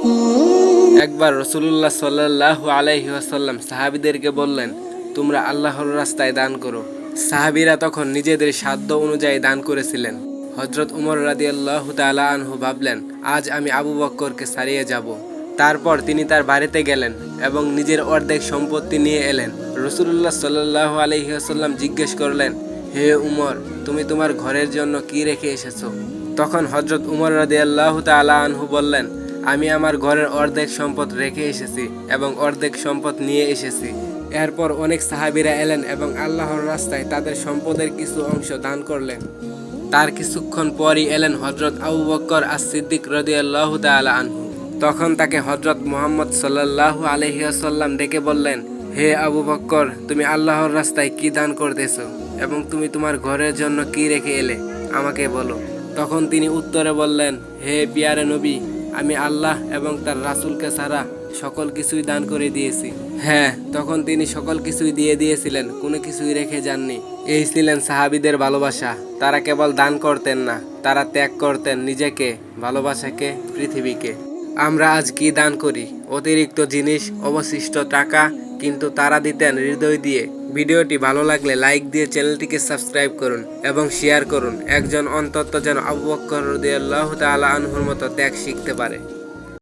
একবার রসুল্লাহ সাল্লাহ আলাইহি আসাল্লাম সাহাবিদেরকে বললেন, তোমরা আল্লাহর রাস্তায় দান করো। সাহাবিরা তখন নিজেদের সাধ্য অনুযায়ী দান করেছিলেন। হজরত উমর রাদি আল্লাহ আনহু ভাবলেন, আজ আমি আবু বক্করকে সারিয়ে যাব। তারপর তিনি তার বাড়িতে গেলেন এবং নিজের অর্ধেক সম্পত্তি নিয়ে এলেন। রসুল্লাহ সাল্লাহ আলহিহাসাল্লাম জিজ্ঞেস করলেন, হে উমর, তুমি তোমার ঘরের জন্য কি রেখে এসেছ? তখন হজরত উমর রাদি আল্লাহ আনহু বললেন আমি আমার ঘরের অর্ধেক সম্পদ রেখে এসেছি এবং অর্ধেক সম্পদ নিয়ে এসেছি। এরপর অনেক সাহাবিরা এলেন এবং আল্লাহর রাস্তায় তাদের সম্পদের কিছু অংশ দান করলেন। তার কিছুক্ষণ পরই এলেন হজরত আবু বক্কর আর সিদ্দিক রদি আল্লাহ তালা আনহু। তখন তাকে হজরত মোহাম্মদ সাল্লাহ আলহিয়াসাল্লাম ডেকে বললেন, হে আবু বক্কর, তুমি আল্লাহর রাস্তায় কি দান করতেছ এবং তুমি তোমার ঘরের জন্য কি রেখে এলে? আমাকে বলো। তখন তিনি উত্তরে বললেন, হে পিয়ারে নবী আমি আল্লাহ এবং তার রাসুলকে ছাড়া সকল কিছুই দান করে দিয়েছি। হ্যাঁ তখন তিনি সকল কিছুই দিয়ে দিয়েছিলেন, কোনো কিছুই রেখে যাননি। এই ছিলেন সাহাবিদের ভালোবাসা। তারা কেবল দান করতেন না, তারা ত্যাগ করতেন নিজেকে, ভালোবাসাকে, পৃথিবীকে। আমরা আজ কি দান করি? অতিরিক্ত জিনিস, অবশিষ্ট টাকা কিন্তু তারা দিতেন হৃদয় দিয়ে। ভিডিওটি ভালো লাগলে লাইক দিয়ে চ্যানেলটিকে সাবস্ক্রাইব করুন এবং শেয়ার করুন। একজন অন্তত যেন আবু বক্কর আল্লাহ তালা আনহুর মতো ত্যাগ শিখতে পারে।